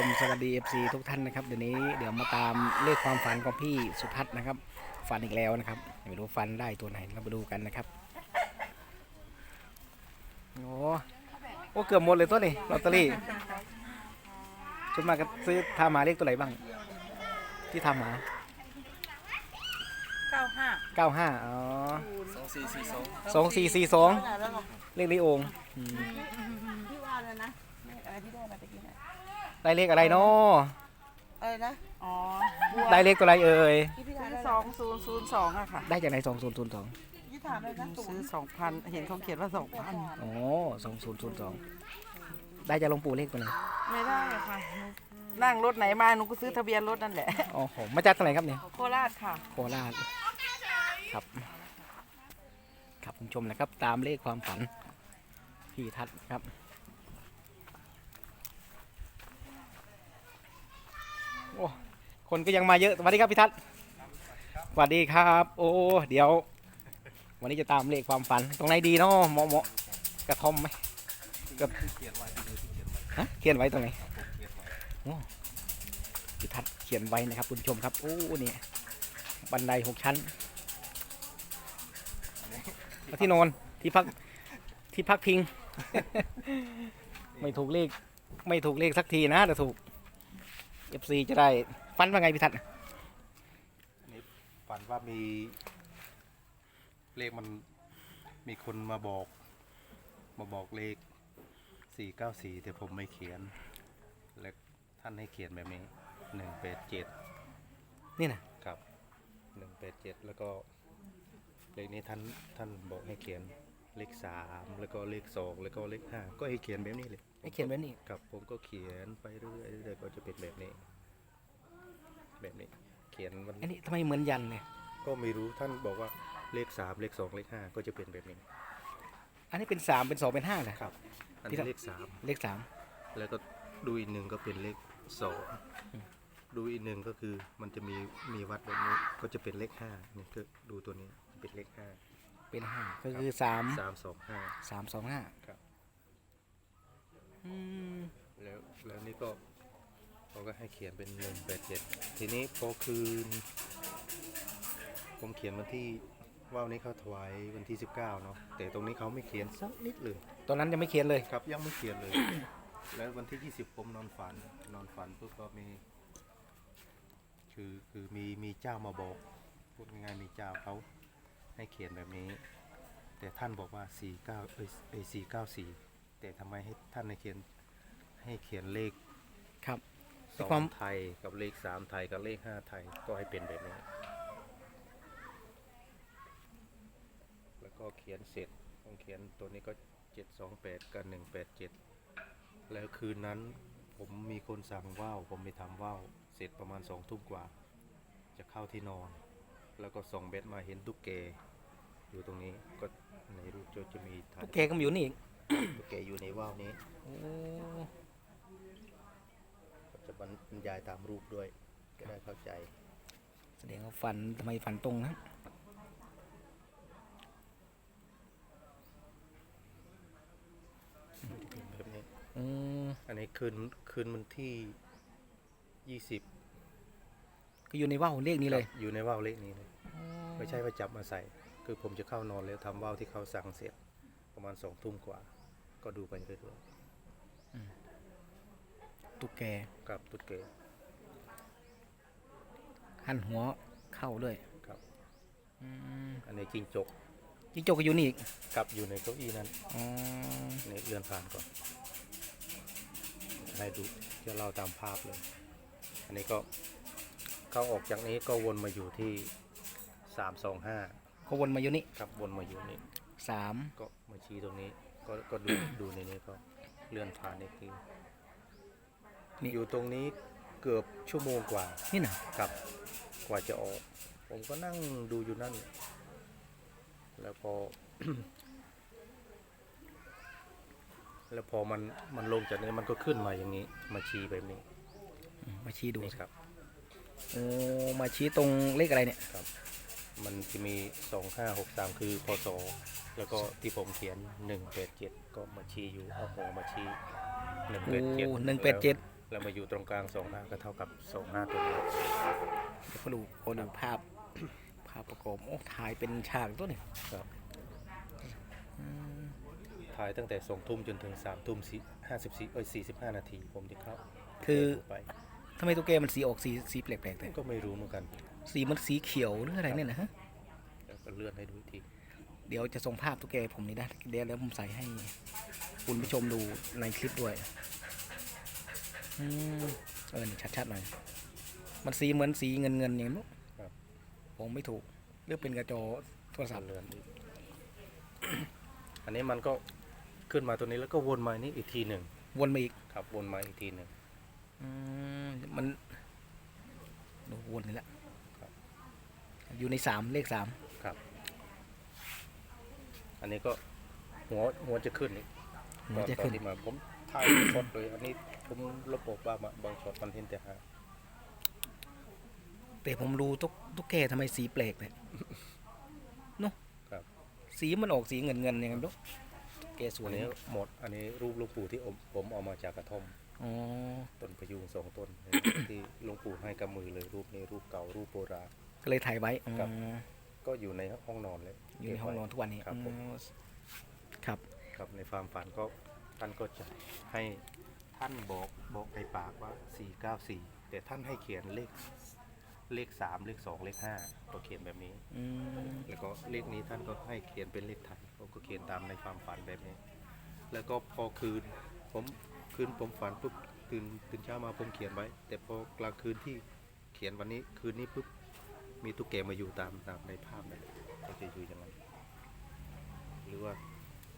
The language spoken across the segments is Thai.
ชมสวัสดี FC ทุกท่านนะครับเดี๋ยวนี้เดี๋ยวมาตามเลขความฝันของพี่สุทัศน์นะครับฝันอีกแล้วนะครับไม่รู้ฝันได้ตัวไหนเราไปดูกันนะครับโอ้โอ้เกือบหมดเลยตัวนี้ลอตเตอรี่ชุดมากก็ซื้อทามาเลขตัวไหนบ้าง ที่ทำมาเก้าห้าเก้าห้าอ๋อสองสี่สี่สองสองสี่สี่สองแล้วก็เลขลิโองอืมที่ว่าเลยนะเลขอะไรที่ได้มาตะกี้เนี่ย ได้เลขอะไรเนาะอะไรนะอ๋อได้เลขตัวอะไรเอ่ย ที่พี่ถามสองศูนย์ศูนย์สองอะค่ะ ได้จากไหนสองศูนย์ศูนย์สองที่ถามเลยนะซื้อสองพันเห็นเขาเขียนว่าสองพันโอ้สองศูนย์ศูนย์สองได้จากหลวงปู่เลขตัวไหนไม่ได้อะค่ะ นั่งรถไหนมาหนูก็ซื้อทะเบียนรถนั่นแหละโอ้โหมาจากตรงไหนครับเนี่ย โคราชค่ะ โคราชครับ ครับคุณผู้ชมนะครับ ตามเลขความฝันพี่ทัศน์ครับ โอ้คนก็ยังมาเยอะสวัสดีครับพี่ทัศน์สวัสดีครับ โอ้เดี๋ยว วันนี้จะตามเลขความฝัน ตรงไหนดีเนาะเหมาะเหมาะกระท่อมไหมกับเขียนไว้ดูที่เขียนไว้ฮะเขียนไว้ตรงไหนพี่ทัศน์เขียนไว้นะครับคุณผู้ชมครับโอ้เนี่ยบันไดหกชั้นแล้วที่นอนที่พักที่พักพิง ไม่ถูกเลข ไม่ถูกเลขสักทีนะแต่ถูก FC จะได้ฟันว่าไงพี่ทัศน์นี่ฝันว่ามี เลขมันมีคนมาบอก มาบอกเลขสี่เก้าสี่แต่ผมไม่เขียน และท่านให้เขียนแบบนี้หนึ่งแปดเจ็ดนี่นะครับหนึ่งแปดเจ็ดแล้วก็เลขนี้ท่านท่านบอกให้เขียนเลขสามแล้วก็เลขสองแล้วก็เลขห้าก็ให้เขียนแบบนี้เลย ให้เขียนไว้นี่ครับผมก็เขียนไปเรื่อยๆเรื่อยๆก็จะเป็นแบบนี้ แบบนี้ เขียนวันอันนี้ทำไมเหมือนยันเลยก็ไม่รู้ท่านบอกว่าเลขสามเลขสองเลขห้าก็จะเป็นแบบนี้ อันนี้เป็นสามเป็นสองเป็นห้าเหรอครับ อันที่นี้ท่านเลขสามเลขสามแล้วก็ดูอีกหนึ่งก็เป็นเลขสองดูอีกหนึ่งก็คือมันจะมีมีวัดแบบนี้ก็จะเป็นเลขห้านี่ก็ดูตัวนี้เป็นเลขห้าเป็นห้าก็คือสามสามสองห้าสามสองห้าครับอืม แล้วแล้วนี่ก็เขาก็ให้เขียนเป็นหนึ่งแปดเจ็ดทีนี้พอคืน ผมเขียนวันที่ว่าวนี้เขาถวายวันที่ 19เนาะแต่ตรงนี้เขาไม่เขียนสักนิดเลยตอนนั้นยังไม่เขียนเลยครับยังไม่เขียนเลย แล้ววันที่ 20 ผมนอนฝันนอนฝันปุ๊บก็มีคือคือมีมีเจ้ามาบอกพูดง่ายๆมีเจ้าเขาให้เขียนแบบนี้ แต่ท่านบอกว่า 49เอ้ยเอ้ย494 แต่ทำไมให้ท่านให้เขียนให้เขียนเลขครับสอความงไทยกับเลขสามไทยกับเลขห้าไทยก็ให้เป็นแบบนี้ แล้วก็เขียนเสร็จผมเขียนตัวนี้ก็เจ็ดสองแปดกับหนึ่งแปดเจ็ดแล้วคืนนั้นผมมีคนสั่งว่าวผมไปทำว่าวเสร็จประมาณสองทุ่มกว่า จะเข้าที่นอน แล้วก็ส่องเบ็ดมาเห็นตุ๊กแกอยู่ตรงนี้ก็ในรูปจะจะมีถ่าย ตุ๊กแกก็มาอยู่นี่อีก ตุ๊กแกอยู่ในว่าวนี้โอ้ก็จะบรรยายตามรูปด้วย ก็ได้เข้าใจ แสดงว่าฟันทำไมฟันตรงนะแบบนี้อืมอันนี้คืนคืนวันที่ยี่สิบก็อยู่ในว่าวเลขนี้เลย อยู่ในว่าวเลขนี้เลย ไม่ใช่ว่าจับมาใส่ คือผมจะเข้านอนแล้วทำว่าวที่เขาสั่งเสร็จประมาณสองทุ่มกว่า ก็ดูไปเรื่อยตุ๊กแกๆกับตุ๊ดเกหันหัวเข้าด้วยครับอืมอันนี้จิงจกจิ้งจกก็อยู่นี่อีกกลับอยู่ในเก้าอี้นั้นอ๋อนี่เลื่อนผ่านก่อนให้ดูจะเล่าตามภาพเลย อันนี้ก็เข้าออกจากนี้ก็วนมาอยู่ที่สามสองห้าเขาวนมาอยู่นี่ครับวนมาอยู่นี่สามก็มาชี้ตรงนี้ ก็ก็ดูดูในนี้ก็เลื่อนผ่านอีกทีนี่ อยู่ตรงนี้เกือบชั่วโมงกว่านี่น่ะครับกว่าจะออก ผมก็นั่งดูอยู่นั่น แล้วพอ แล้วพอมันมันลงจากนี้มันก็ขึ้นมาอย่างนี้ มาชี้แบบนี้อืมมาชี้ดูนี่ครับ โอ้มาชี้ตรงเลขอะไรเนี่ย ครับ มันจะมีสองห้าหกสามคือพศแล้วก็ที่ผมเขียนหนึ่งแปดเจ็ดก็มาชี้อยู่เอาหัวมาชี้หนึ่งโอ้แปดเจ็ดหนึ่งแปดเจ็ดแล้วมาอยู่ตรงกลางสองห้าก็เท่ากับสองห้าตัวนี้เดี๋ยวก็ดูโอ้ดูภาพ ภาพประกอบโอ้ถ่ายเป็นฉากตัวนี่ครับถ่ายตั้งแต่สองทุ่มจนถึงสามทุ่มสี่ห้าสิบสี่เอ้ยสี่สิบห้านาทีผมจะเข้าคือไป ทำไมตัวแกมันสีออกสีสีแปลกๆแต่ก็ไม่รู้เหมือนกันสีมันสีเขียวหรืออะไรเนี่ยนะฮะแล้วก็เลื่อนให้ดูอีกทีเดี๋ยวจะส่งภาพตัวแกผมนี่นะเดี๋ยวแล้วผมใส่ให้คุณผู้ชมดูในคลิปด้วยอืมเออนี่ชัดๆหน่อยมันสีเหมือนสีเงินเงินๆอย่างนู้นครับผมไม่ถูกเลือกเป็นกระจอโทรศัพท์เลื่อนอีกอันนี้มันก็ขึ้นมาตัวนี้แล้วก็วนมานี่อีกทีหนึ่งวนมาอีกครับวนมาอีกทีหนึ่งอื มมันดูวนนี่แหละครับอยู่ในสามเลขสามครับ อันนี้ก็หัวหัวจะขึ้นนี่มันจะตอขึ้นที่มาผมถ่ายช็อตเลย อันนี้ผมลบออกบ้างบางช็อตมันเห็นแต่หางแต่ผมรู้ตุ๊กตุ๊กแกทำไมสีแปลกเนี่ยเนาะครับสีมันออกสีเงินเงินๆอย่างนั้นลูกแกสวอัยนนี้หมด อันนี้รูปหลวงปู่ที่ผมผมเอามาจากกระท่อม อ๋อ ต้นพยุงสองต้น ที่หลวงปู่ให้กับมือเลยรูปนี้รูปเก่ารูปโบราณ ก็เลยถ่ายไว้อ๋อครับก็อยู่ในห้องนอนเลยอยู่ในห้องนอนทุกวันนี้ครับผมอ๋อครับครับในความฝันก็ท่านก็จะให้ท่านบอกบอกในปากว่า 494 แต่ท่านให้เขียนเลขเลข 3 เลข 2 เลข5ก็เขียนแบบนี้ อืมแล้วก็เลขนี้ท่านก็ให้เขียนเป็นเลขไทยผมก็เขียนตามในความฝันแบบนี้ แล้วก็พอคืนผม คืนผมฝันปุ๊บตื่นตื่นเช้ามาผมเขียนไว้ แต่พอกลางคืนที่เขียนวันนี้คืนนี้ปุ๊บมีตุ๊กแกมาอยู่ตามตามในภาพนั่นแหละก็จะอยู่อย่างนั้นหรือว่า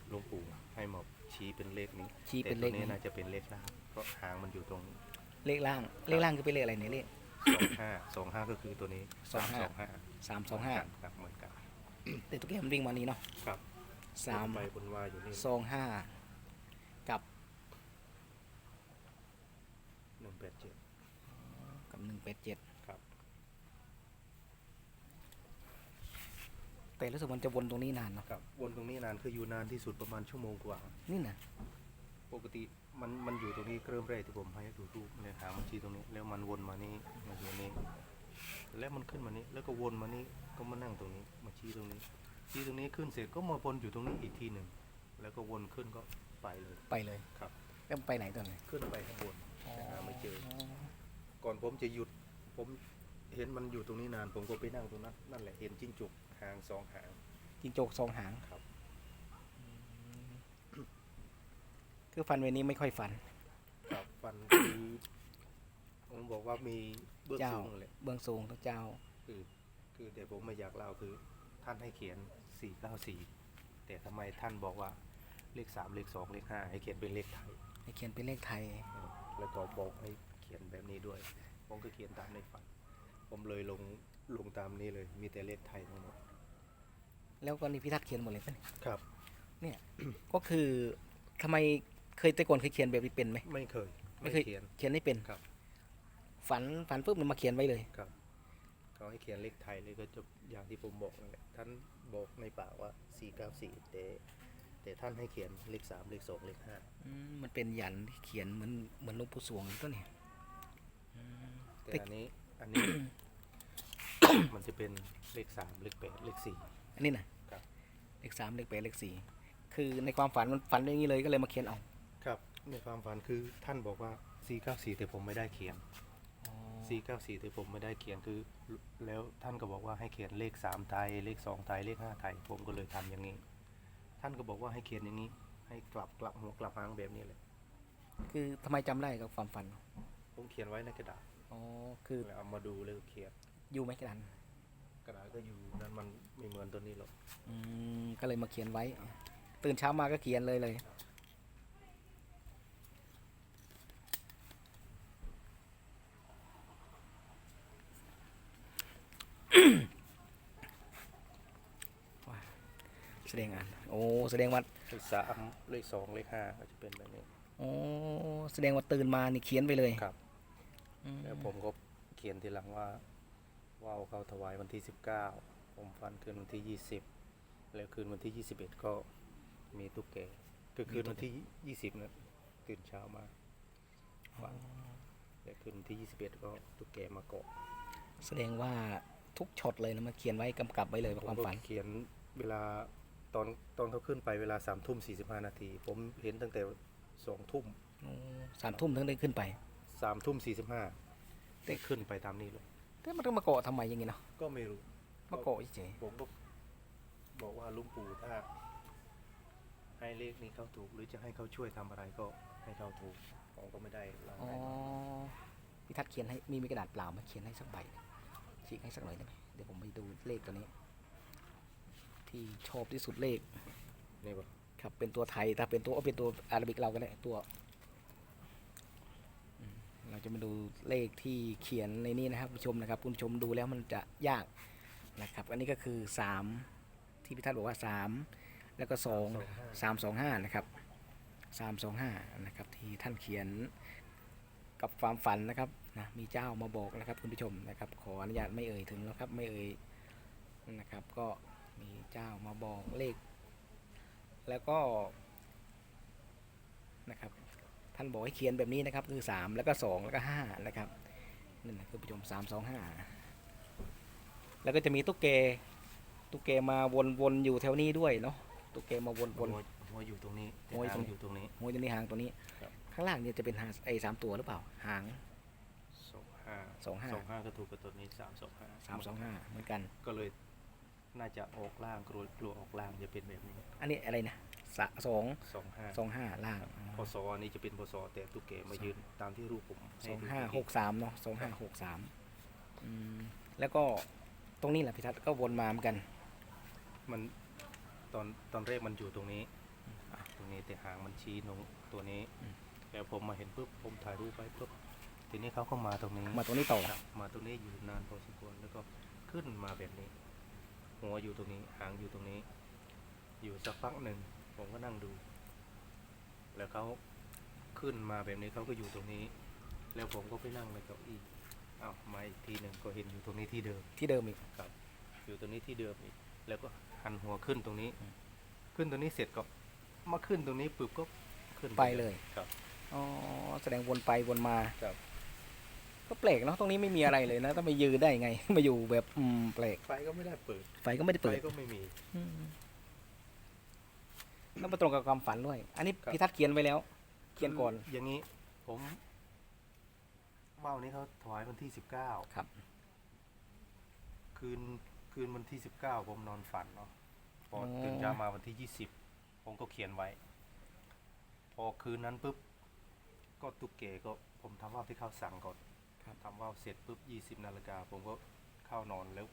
หลวงปู่ให้หมอบชี้เป็นเลขนี้ชี้เป็นเลขแต่ตัวนี้นี้น่าจะเป็นเลขล่างเพราะหางมันอยู่ตรง เลขล่าง เลขล่างคือเป็นเลขอะไรเนี่ยเลข สองห้าสองห้าก็คือตัวนี้สองห้าสองห้าสามสองห้าครับเหมือนกันแต่ตุ๊กแกมันวิ่งมานี้เนาะครับสามไปบนว่าอยู่นี่สองห้ากับ หนึ่ง แปดเจ็ดกับหนึ่งแปดเจ็ดครับ แต่รู้สึกมันจะวนตรงนี้นานเนาะครับวนตรงนี้นานคืออยู่นานที่สุดประมาณชั่วโมงกว่า นี่นะปกติมันมันอยู่ตรงนี้เริ่มแรกที่ผมให้ดูรูปเนี่ยหางมันชี้ตรงนี้ แล้วมันวนมานี่มาอยู่นี่แล้วมันขึ้นมานี่แล้วก็วนมานี่ก็มานั่งตรงนี้ มาชี้ตรงนี้ชี้ตรงนี้ขึ้นเสร็จก็มาวนอยู่ตรงนี้อีกทีหนึ่งแล้วก็วนขึ้นก็ไปเลยไปเลยครับ แล้วมันไปไหนตอนไหนขึ้นไปข้างบนแต่หาไม่เจอ ก่อนผมจะหยุด ผมเห็นมันอยู่ตรงนี้นาน ผมก็ไปนั่งตรงนั้นนั่นแหละเห็นจิ้งจกหางสองหาง จิงโจกสองหาง ครับ คือฟันเวนี้ไม่ค่อยฟัน ครับฟันคือผมบอกว่ามีเบื้องเจ้าสูงเลยเบื้องสูงทุกเจ้า คือคือแต่ผมไม่อยากเล่าคือ ท่านให้เขียน494แต่ทำไมท่านบอกว่าเลข3เลข2เลข5ให้เขียนเป็นเลขไทย ให้เขียนเป็นเลขไทยเออแล้วก็บอกให้เขียนแบบนี้ด้วย ผมก็เขียนตามในฝัน ผมเลยลงลงตามนี้เลย มีแต่เลขไทยทั้งหมด แล้วก็นี่พี่ทัศน์เขียนหมดเลยปะเนี่ยครับก็คือทำไมเคยแต่ก่อนเคยเขียนแบบนี้เป็นไหม ไม่เคย ไม่เคยเขียน เขียนไม่เป็น ครับ ฝันฝันปุ๊บมันมาเขียนไว้เลย ครับเขาให้เขียนเลขไทยเลยก็จบอย่างที่ผมบอกนั่นแหละท่านบอกในปากว่า 494แต่ แต่ท่านให้เขียนเลข3เลข2เลข5อืมมันเป็นยันที่เขียนเหมือนเหมือนหลวงปู่สวงตัวเนี่ยแต่แต่อันนี้อันนี้ มันจะเป็นเลข3เลข8เลขอันนี้นะครับ เลขสามเลขแปดเลขสี่คือในความฝันมันฝันอย่างนี้เลยก็เลยมาเขียนเอา4ครับในความฝันคือท่านบอกว่า494แต่ผมไม่ได้เขียน 494แต่ผมไม่ได้เขียนคือ แล้วท่านก็บอกว่าให้เขียนเลข3ไทยเลข2ไทยเลข5ไทยผมก็เลยทำอย่างนี้ ท่านก็บอกว่าให้เขียนอย่างนี้ ให้กลับกลับหัวกลับหางแบบนี้เลย คือทำไมจำได้กับความฝัน ผมเขียนไว้ในกระดาษอ๋อ คือแล้วเอามาดูแล้วก็เขียนอยู่ไหมกระดานกระดาษก็อยู่นั้นมันไม่เหมือนตัวนี้หรอก อืมก็เลยมาเขียนไว้ ตื่นเช้ามาก็เขียนเลยเลย แสดงอ่านโอ้แสดงว่าเลขสามเลขสองเลขห้าก็จะเป็นแบบนี้โอ้แสดงว่าตื่นมานี่เขียนไปเลยครับอืมแล้วผมก็เขียนทีหลังว่าว่าวเขาถวายวันที่สิบเก้าผมฟันคืนวันที่ยี่สิบแล้วคืนวันที่ยี่สิบเอ็ดก็มีตุ๊กแกคือคืนวันที่ยี่สิบเนี่ยตื่นเช้ามาฝันแต่ขึ้นที่21ก็ตุ๊กแกมาเกาะ แสดงว่าทุกช็อตเลยนะมาเขียนไว้กำกับไว้เลยว่าความก็ฝันเขียนเวลา ตอนตอนเขาขึ้นไปเวลา3ทุ่ม45นาที ผมเห็นตั้งแต่2ทุ่มอ๋อสามทุ่มถึงได้ขึ้นไป3ทุ่ม45ได้ขึ้นไปตามนี้เลยแต่มันต้องมาเกาะทำไมอย่างงี้เนาะก็ไม่รู้มาเกาะเฉยผมก็บอกว่าลุงปู่ถ้า ให้เลขนี้เขาถูก หรือจะให้เขาช่วยทำอะไรก็ให้เขาถูกผมก็ไม่ได้ลาๆอ๋อได้พี่ทัศน์เขียนให้มีมีกระดาษเปล่ามาเขียนให้สักใบหนึ่งฉีกให้สักหน่อยได้ไหมเดี๋ยวผมไปดูเลขตัวนี้ ที่ชอบที่สุดเลขนี่ปะครับเป็นตัวไทยถ้าเป็นตัวเอาเป็นตัวอาราบิกเราก็ได้ตัวอืมเราจะมาดูเลขที่เขียนในนี้นะครับผู้ชมนะครับคุณผู้ชมดูแล้วมันจะยากนะครับ อันนี้ก็คือสามที่พิทัศน์บอกว่าสามแล้วก็สองสามสองห้านะครับสามสองห้านะครับ ที่ท่านเขียนกับความฝันนะครับนะมีเจ้ามาบอกนะครับคุณผู้ชมนะครับ ขออนุญาตไม่เอ่ยถึงแล้วครับไม่เอ่ยนะครับ ก็ มีเจ้ามาบอกเลข แล้วก็นะครับท่านบอกให้เขียนแบบนี้นะครับ คือ 3 แล้วก็ 2 แล้วก็ 5 นะครับนั่นนะคือผู้ชม3 2 5 แล้วก็จะมีตุ๊กแกตุ๊กแกมาวนๆอยู่แถวนี้ด้วยเนาะตุ๊กแกมาวนหัวหัวอยู่ตรงนี้หัวอยู่ตรงหางอยู่ตรงนี้ๆหัวจะมีหางตัวนี้ครับข้างล่างเนี่ยจะเป็นหางไอ้สามตัวหรือเปล่า หางสองห้าสองห้าสองห้าก็ถูกกับตัวนี้สามสองห้า3 2 5เหมือนกัน ก็เลย น่าจะออกล่างกลัวกลัวออกล่างจะเป็นแบบนี้อันนี้อะไรนะสะสองสองห้าสองห้าล่างพศอันนี้จะเป็นพศแต่ตุ๊กแกมายืนตามที่รูปผมสองดูห้าเมื่หกี้กสามเนาะสองห้าหกสามอืมแล้วก็ตรงนี้แหละพิทัศน์ก็วนมาเหมือนกัน มันตอนตอนแรกมันอยู่ตรงนี้อะตรงนี้แต่หางมันชี้ตรงตัวนี้อืมแล้วผมมาเห็นปุ๊บผมถ่ายรูปไว้ปุ๊บทีนี้เขาก็มาตรงนี้มาตรงนี้ต่อครับมาตรงนี้อยู่นานพอสมควรแล้วก็ขึ้นมาแบบนี้ หัวอยู่ตรงนี้ หางอยู่ตรงนี้ อยู่สักพักหนึ่งผมก็นั่งดู แล้วเขาขึ้นมาแบบนี้เขาก็อยู่ตรงนี้ แล้วผมก็ไปนั่งในเก้าอี้อ้าวมาอีกทีหนึ่งก็เห็นอยู่ตรงนี้ที่เดิมที่เดิมอีกครับ อยู่ตรงนี้ที่เดิมอีก แล้วก็หันหัวขึ้นตรงนี้อืมขึ้นตรงนี้เสร็จก็มาขึ้นตรงนี้ปุ๊บก็ขึ้นไปเลย ครับอ๋อแสดงวนไปวนมาครับ ก็แปลกเนาะตรงนี้ไม่มีอะไรเลยนะต้องไปยืนได้ไง มาอยู่แบบอืมแปลก ไฟก็ไม่ได้เปิด ไฟก็ไม่ได้ไฟเปิดก็ไม่มี อืมแล้วมาตรงกับความฝันด้วย อันนี้ครับ พิทัศน์เขียนไว้แล้ว เขียนก่อน คือย่างนี้ ผมเบ้านี้เขาถวายวันที่สิบเก้าครับ คืนคืนวันที่สิบเก้าผมนอนฝันเนาะพอออตื่นเช้ามาวันที่ยี่สิบผมก็เขียนไว้ พอคืนนั้นปุ๊บ ก็ตุ๊กเกก็ผมทำว่าวที่เขาสั่งก่อน ครับ ทำว่าวเสร็จปุ๊บยี่สิบนาฬิกาผมก็เข้านอนแล้ว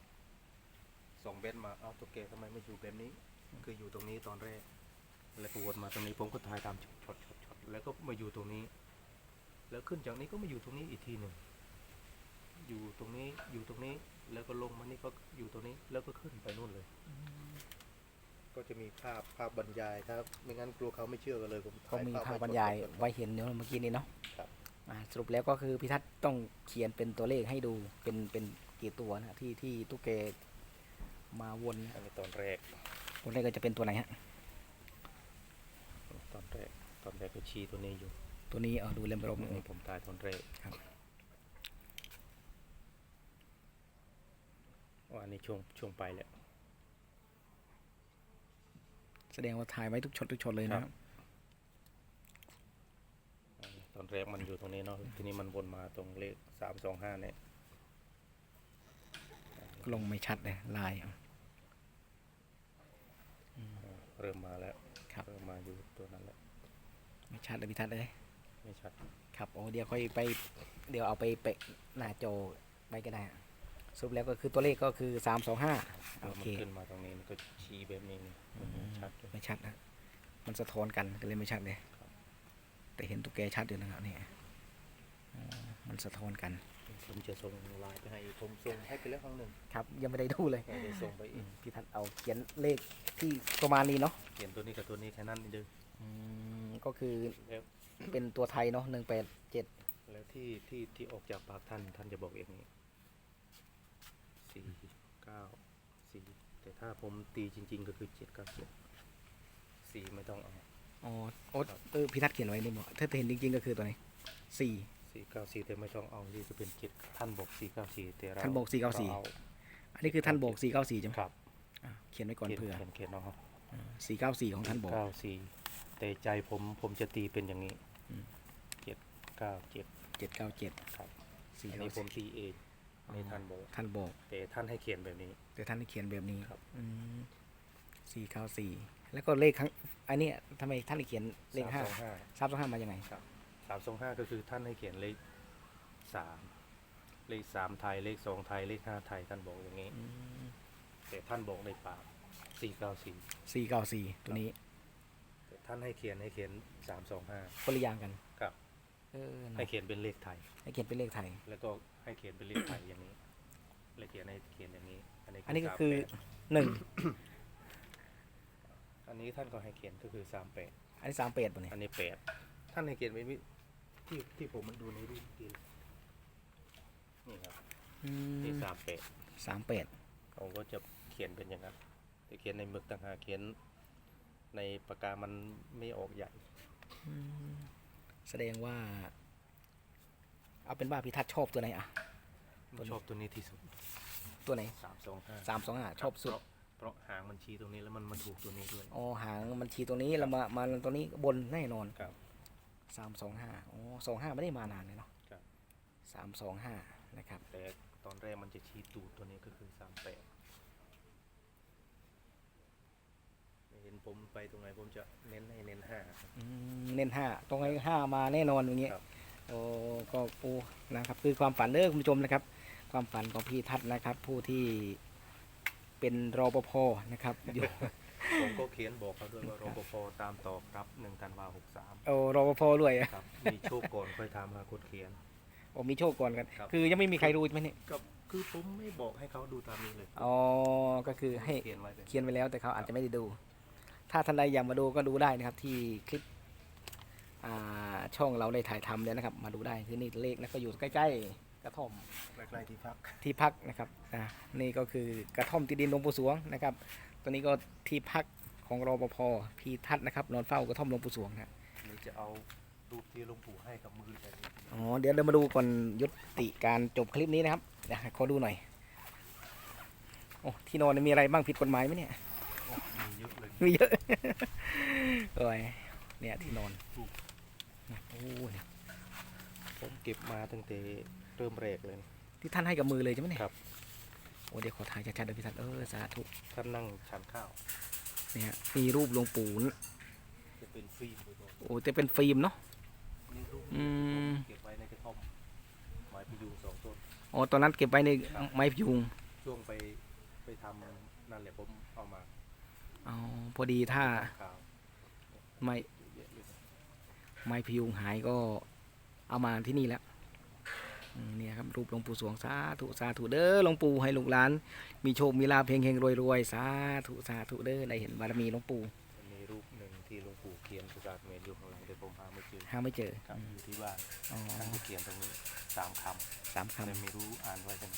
ส่งเบนมาเอาตุ๊กเกทำไมไม่อยู่แบบนี้ คืออยู่ตรงนี้ตอนแรก แล้วก็วนมาตรงนี้ผมก็ถ่ายตามช็อตช็อตช็อตช็อตแล้วก็มาอยู่ตรงนี้ แล้วขึ้นจากนี้ก็มาอยู่ตรงนี้อีกทีหนึ่งอยู่ตรงนี้อยู่ตรงนี้แล้วก็ลงมานี่ก็อยู่ตรงนี้แล้วก็ขึ้นไปนู่นเลย ก็จะมีภาพภาพบรรยายถ้าไม่งั้นกลัวเขาไม่เชื่อกันเลยผมเขามีถ่ภาพไว้บรรยายก่อนไว้เห็นเนาะเมื่อกี้นี้เนาะครับอ่า สรุปแล้วก็คือพิทัศน์ต้องเขียนเป็นตัวเลขให้ดูเป็นเป็นกี่ตัวนะที่ที่ตุ๊กแกมาวนอันนี้ตอนแรกตัวเลขก็จะเป็นตัวไหนฮะตอนแรกตอนแรกก็ชี้ตัวนี้อยู่ ตัวนี้เอาดูเล่มรมนี่ผมถ่ายตอนแรกครับว่าอันนี้ช่วงช่วงไปแล้วแสดงว่าถ่ายไว้ทุกช็อตทุกช็อตเลยนะครับอันนี้ ตอนแรกมันอยู่ตรงนี้เนาะทีนี้มันวนมาตรงเลขสามสองห้าเนี่ยก็ลงไม่ชัดเลยลายเอาเริ่มมาแล้วครับเริ่มมาอยู่ตัวนั้นแล้วไม่ชัดเลยพิทัศน์เลยไม่ชัด ครับโอ้เดี๋ยวค่อยไป เดี๋ยวเอาไปเปะหน้าจอไปก็ได้อะสรุปแล้วก็คือตัวเลขก็คือสามสองห้าพอโอมันเคขึ้นมาตรงนี้มันก็ชี้แบบนี้นี่มันชัดเลยไม่ชัดนะมันสะท้อนกันก็เลยไม่ชัดเลย แต่เห็นตุ๊กแกชัดอยู่นะครับนี่อ๋อมันสะท้อนกันผมจะส่งไลน์ไปให้อีกผมส่งให้ไปแล้วครั้งหนึ่งครับ ยังไม่ได้ดูเลยเดี๋ยวส่งไปอือีกมพี่ทัศน์เอาเขียนเลขที่ประมาณนี้เนาะเขียนตัวนี้กับตัวนี้แค่นั้นนี่เด้ออืมก็คือแล้วเป็นตัวไทยเนาะหนึ่งแปดเจ็ดแล้วที่ที่ที่ออกจากปากท่านท่านจะบอกเองนี้สี่เก้าสี่แต่ถ้าผมตีจริง ๆ ก็คือเจ็ดเก้าเจ็ดสี่ไม่ต้องเอา อ๋อโอ๊ตเออพี่ทัศน์เขียนไว้นี่บอกถ้าเห็นจริงๆก็คือตัวนี้สี่สสี่เก้าสี่แต่ไม่ต้องเอานี่จะเป็นเจ็ดท่านบอกสี่เก้าสี่แต่เราท่านบอก494เออันนี้คือท่านโบก494ใช่ไหมครับอะเขียนไว้ก่อนเขียนเผื่อเขียนเขียนเอาครับ494ของท่านโบก เก้าสี่แต่ใจผมผมจะตีเป็นอย่างนี้อืม เจ็ดเก้าเจ็ด797ครับอันนี้ผม494ตีเองในท่านบอกท่านโบกแต่ท่านให้เขียนแบบนี้ แต่ท่านให้เขียนแบบนี้ครับ อืม494 แล้วก็เลขข้างอันเนี้ยทำไมท่านให้เขียนเลขสามห้าสองห้าสามสองห้ามายังไง สามสองห้าก็คือท่านให้เขียนเลขสามเลขสามไทยเลขสองไทยเลขห้าไทยท่านบอกอย่างนี้อืมแต่ท่านบอกในปากสี่เก้าสี่494ตัวนี้แต่ท่านให้เขียนให้เขียนสามสองห้าคนละอย่างกันครับเออให้เนาะเขียนเป็นเลขไทย ให้เขียนเป็นเลขไทย แล้วก็ให้เขียนเป็นเลขไทยอย่างนี้ เลขเขียนให้เขียนอย่างนี้ อันนี้อันนี้ก็สามคือแปด หนึ่ง อันนี้ท่านก็ให้เขียนก็คือสามแปดอันนี้สามแปดป่ะเนี่ยอันนี้แปดท่านให้เขียนไว้วิที่ที่ผมมาดูในรูปที่นี่ครับอืนี่มสามแปดสามแปดผมก็จะเขียนเป็นอย่างนั้นแต่เขียนในหมึกต่างหากเขียน ในปากกามันไม่ออกใหญ่อืมแสดงว่า เอาเป็นว่าพิทัศน์ชอบตัวไหนอะตัวนี้ชอบตัวนี้ที่สุดตัวไหนสามสองห้าสามสองห้าชอบสุด เพราะหางมันชี้ตรงนี้แล้วมันมาถูกตัวนี้ด้วย อ๋อหางมันชีตัวนี้แล้วมามาตัวนี้บนแน่นอนครับ สามสองห้าอ๋อสองห้าไม่ได้มานานเลยเนาะครับ สามสองห้านะครับ แต่ตอนแรกมันจะชี้ตูดตัวนี้ก็คือสามแปดเห็นผมไปตรงไหนผมจะเน้นให้เน้นห้าครับ อืมเน้นห้าตรงไหนห้ามาแน่นอนอย่างเงี้ยครับ โอ้ก็โอ้นะครับ คือความฝันเด้อคุณผู้ชมนะครับ ความฝันของพี่ทัศน์นะครับ ผู้ที่ เป็นรปภนะครับอยู่ผมก็เขียนบอกเขาด้วยว่ารปภตามตอบรับหนึ่งธันวาหกสามโอ้รปภด้วยอะครับมีโชคก่อนค่อยทำหาคนเขียน โอ้มีโชคก่อนกัน ครับ คือยังไม่มีใครรู้ใช่ไหมเนี่ยกับคือผมไม่บอกให้เขาดูตามนี้เลยอ๋อก็คือให้เขียนไว้เลยเขียนไว้แล้วแต่เขาอาจจะไม่ได้ดู ถ้าท่านใดอยากมาดูก็ดูได้นะครับที่คลิปอ่าช่องเราได้ถ่ายทำแล้วนะครับ มาดูได้คือนี่เลขนะก็อยู่ใกล้ๆ กระท่อมใกล้ๆที่พักที่พักนะครับอ่านี่ก็คือกระท่อมติดดินหลวงปู่สวงนะครับตัวนี้ก็ที่พักของรปภพีทัศน์นะครับนอนเฝ้ากระท่อมหลวงปู่สวงนะนี่จะเอารูปที่หลวงปู่ให้กับมือแต่นี้อ๋อเดี๋ยวเรามาดูก่อนยุติการจบคลิปนี้นะครับเดี๋ยวขอดูหน่อยโอ้ที่นอนมีอะไรบ้างผิดกฎหมายไหมเนี่ยมีเยอะเลยมีเยอะโอ้ยเนี่ยที่นอนนะโอ้เนี่ย ผมเก็บมาตั้งแต่เริ่มแรกเลย ที่ท่านให้กับมือเลยใช่ไหมเนี่ยครับ โอ้เดี๋ยวขอถ่ายชัดๆเลยพี่ทัศน์เออสาธุท่านนั่งฉันข้าวเนี่ยมีรูปหลวงปู่นะจะเป็นฟิล์มไปก่อนโอ้แต่เป็นฟิล์มเนาะ นี่รูปอืม เก็บไว้ในกระท่อมไม้พยุงสองต้น อ๋อตอนนั้นเก็บไว้ในครับไม้พยุงช่วงไปไปทำนั่นแหละผมเอามาอ๋อพอดีถ้าข่าวไม้เยอะเลยไม้พยุงหายก็ เอามาที่นี่แล้วอืมเนี่ยครับรูปหลวงปู่สวงสาธุสาธุเด้อหลวงปู่ให้ลูกหลาน มีโชคมีลาภเฮงเฮงรวยรวยๆสาธุสาธุเด้อได้เห็นบารมีหลวงปู่มันมีรูปหนึ่งที่หลวงปู่เขียนประกาศเมนอยู่ข้างหลังแต่ผมหาไม่เจอหาไม่เจอครับอืมอยู่ที่บ้านอ๋อท่านจะเขียนตรงนี้สามคสามำคำแต่ไม่รู้อ่านไว้กันไหน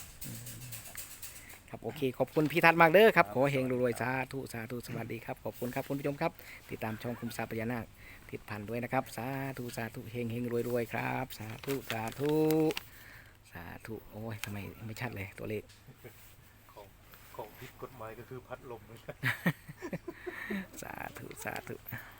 ครับโอเคขอบคุณพี่ทัศน์มากเด้อครับครับขอเฮงรวยๆสาธุสาธุสวัสดีครับขอบคุณครับคุณผู้ชมครับ ติดตามช่องคุมทรัพย์พญานาค ติดพันด้วยนะครับ สาธุสาธุเฮงเฮงรวยรวยๆครับ สาธุสาธุสาธุโอ้ยทำไมไม่ชัดเลยตัวเลขของของผิดกฎหมายก็คือพัดลมเลยสาธุสาธุค